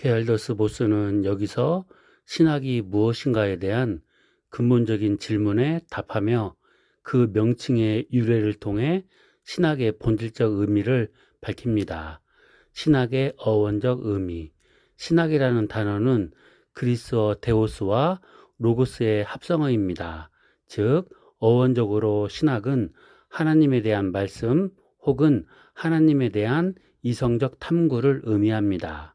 게알더스 보스는 여기서 신학이 무엇인가에 대한 근본적인 질문에 답하며 그 명칭의 유래를 통해 신학의 본질적 의미를 밝힙니다. 신학의 어원적 의미. 신학이라는 단어는 그리스어 데오스와 로고스의 합성어입니다. 즉, 어원적으로 신학은 하나님에 대한 말씀 혹은 하나님에 대한 이성적 탐구를 의미합니다.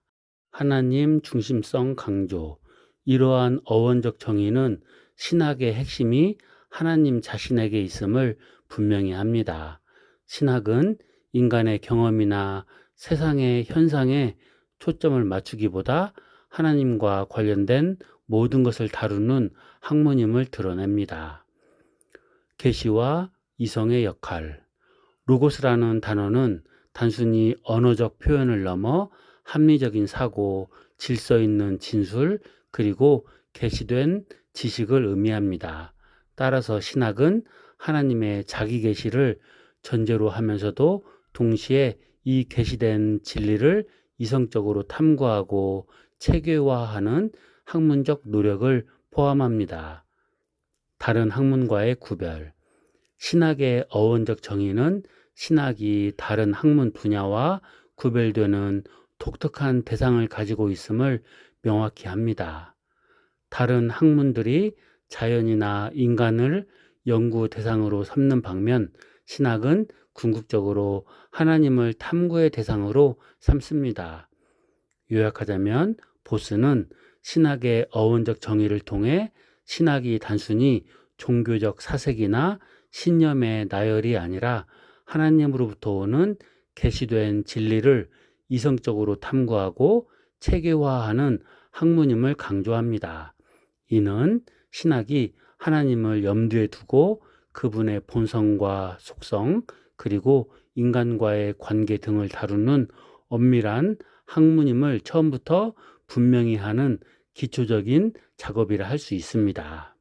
하나님 중심성 강조. 이러한 어원적 정의는 신학의 핵심이 하나님 자신에게 있음을 분명히 합니다. 신학은 인간의 경험이나 세상의 현상에 초점을 맞추기보다 하나님과 관련된 모든 것을 다루는 학문임을 드러냅니다. 계시와 이성의 역할. 로고스라는 단어는 단순히 언어적 표현을 넘어 합리적인 사고, 질서 있는 진술, 그리고 계시된 지식을 의미합니다. 따라서 신학은 하나님의 자기 계시를 전제로 하면서도 동시에 이 계시된 진리를 이성적으로 탐구하고 체계화하는 학문적 노력을 포함합니다. 다른 학문과의 구별. 신학의 어원적 정의는 신학이 다른 학문 분야와 구별되는 독특한 대상을 가지고 있음을 명확히 합니다. 다른 학문들이 자연이나 인간을 연구 대상으로 삼는 방면 신학은 궁극적으로 하나님을 탐구의 대상으로 삼습니다. 요약하자면 보스는 신학의 어원적 정의를 통해 신학이 단순히 종교적 사색이나 신념의 나열이 아니라 하나님으로부터 오는 계시된 진리를 이성적으로 탐구하고 체계화하는 학문임을 강조합니다. 이는 신학이 하나님을 염두에 두고 그분의 본성과 속성, 그리고 인간과의 관계 등을 다루는 엄밀한 학문임을 처음부터 분명히 하는 기초적인 작업이라 할 수 있습니다.